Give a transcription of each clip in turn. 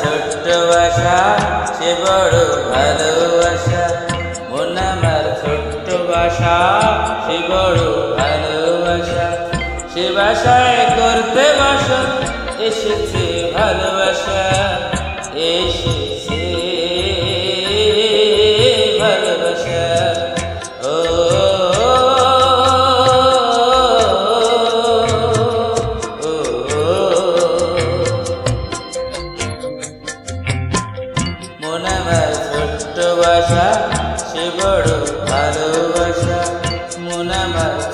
ছোট্ট ভালোবাসা ছোট্ট সে বাসায় করতে বাসা এসেছে ভালোবাসা এসেছে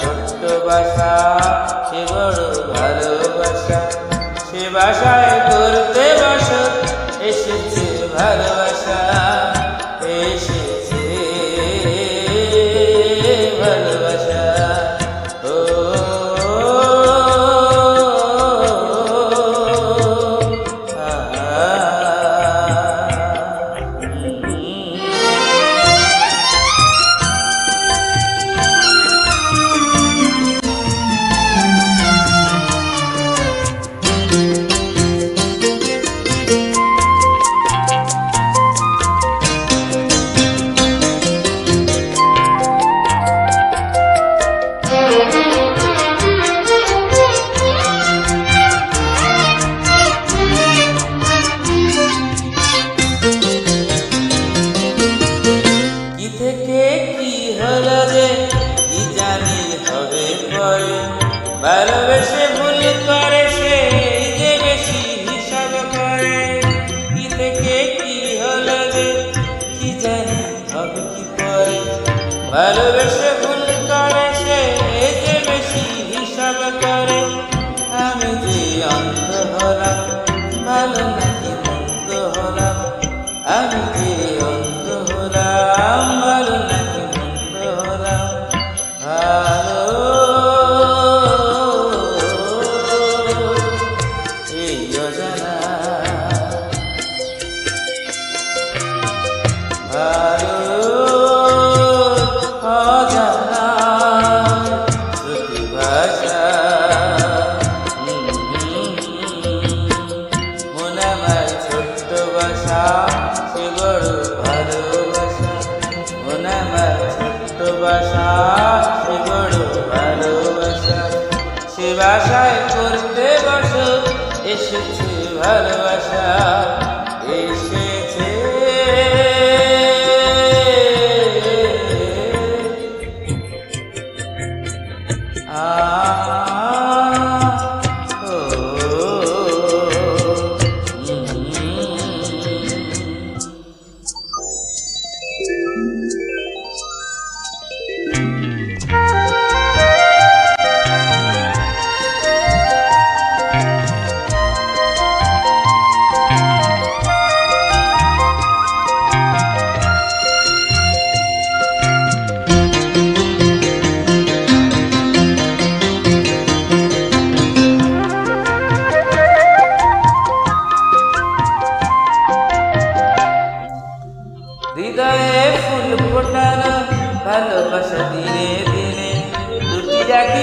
ছোট্ট বাসা সে বড় ভালোবাসা। সে বাসায় করতে বাসা এসেছে ভালোবাসা। থেকে কি হলো রে কি জানি হবে পরে। ভালোবেসে ভুল করে সে যে বেশি হিসাব করে। কি থেকে কি হলো রে কি জানি হবে কি পরে। ভালোবেসে ভুল করে সে যে বেশি হিসাব করে। আমি যে অন্ধ হলাম, ভালো নাকি ছোট্ট বাসা সে বড় ভালোবাসা, মন আমার ছোট্ট বাসা সে বড় ভালোবাসা। সে বাসায় করতে বসো, এসেছে ভালোবাসা, এসেছে। আ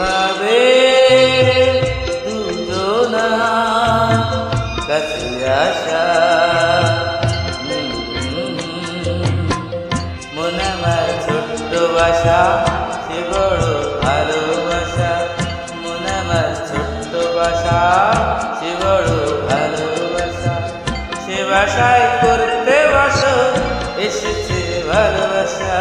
এভাবে দুজনা কাছে আসা? মন আমার ছোট্ট বাসা, সে বড় ভালোবাসা। মন আমার ছোট্ট বাসা, সে বড় ভালোবাসা। সে বাসায় করতে বসো, এসেছে ভালোবাসা।